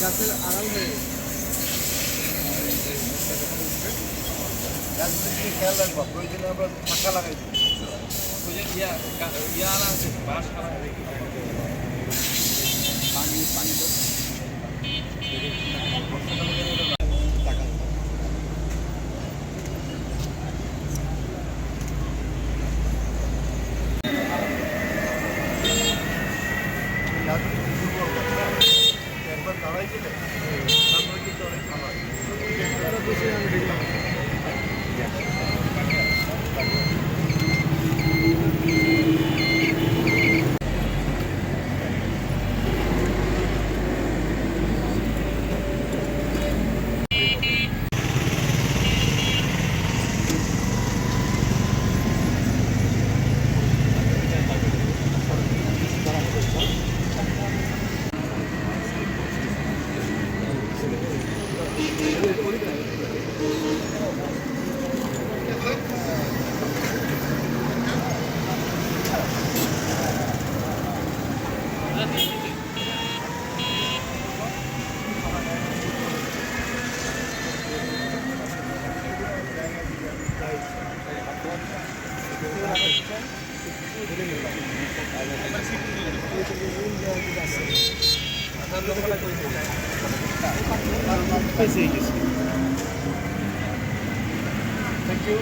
গাছের আড়াল হয়ে খেয়াল রাখবা প্রয়োজনে আমরা ফাঁকা লাগাই দিই। ইয়া ইয়া আছে বাস আনা Right in there. Thank you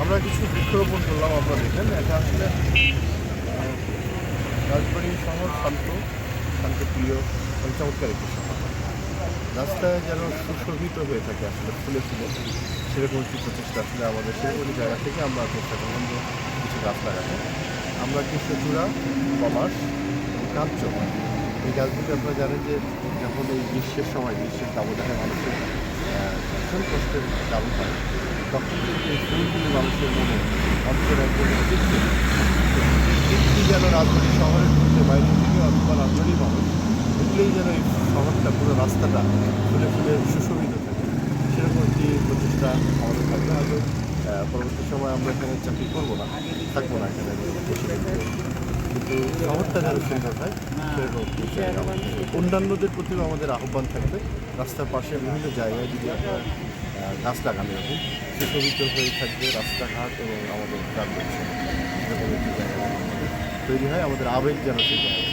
আমরা কিছু বৃক্ষরোপণ করলাম আপনারা দেখেন এটা আসলে রাজবাড়ি শহর শান্ত শান্তপ্রিয় এবং চমৎকার একটি শহর রাস্তায় যেন সুশোভিত হয়ে থাকে আসলে ফুলে ফুলে, সেরকম একটি প্রচেষ্টা আসলে আমাদের সেরকম জায়গা থেকে আমরা চেষ্টা করলাম যে কিছু গাছ লাগাতে আমরা কৃষ্ণচূড়া কমার্স এবং কাঞ্চ এই গাছগুলো আপনারা জানেন যে যখন এই গ্রীষ্মের সময়, গ্রীষ্মের দাবদাহে মানুষের ভীষণ কষ্টের দাবি হয়, তখন কিন্তু এই ফুলগুলি মানুষের মনে অন্তর তৃপ্তি যেন রাজবাড়ি শহরের মধ্যে বাইরে থেকে অথবা রাজবাড়ি দেখলেই যেন এই শহরটা, পুরো রাস্তাটা ফুলে ফুলে সুশোভিত থাকে। সেরকম একটি প্রচেষ্টা আমাদের থাকবে। হয়তো পরবর্তী সময় আমরা এখানে চাকরি করব না, থাকব না এখানে কিন্তু শহরটা যেন সুন্দর হয়, সেরকম অন্যান্যদের প্রতিও আমাদের আহ্বান থাকবে। রাস্তার পাশে বিভিন্ন জায়গায় যদি আপনার গাছ লাগানো হবে সুশোভিত হয়ে থাকবে রাস্তাঘাট এবং আমাদের গ্রাম এরকম তৈরি হয়। আমাদের আবেগ যেন সেই জায়গায়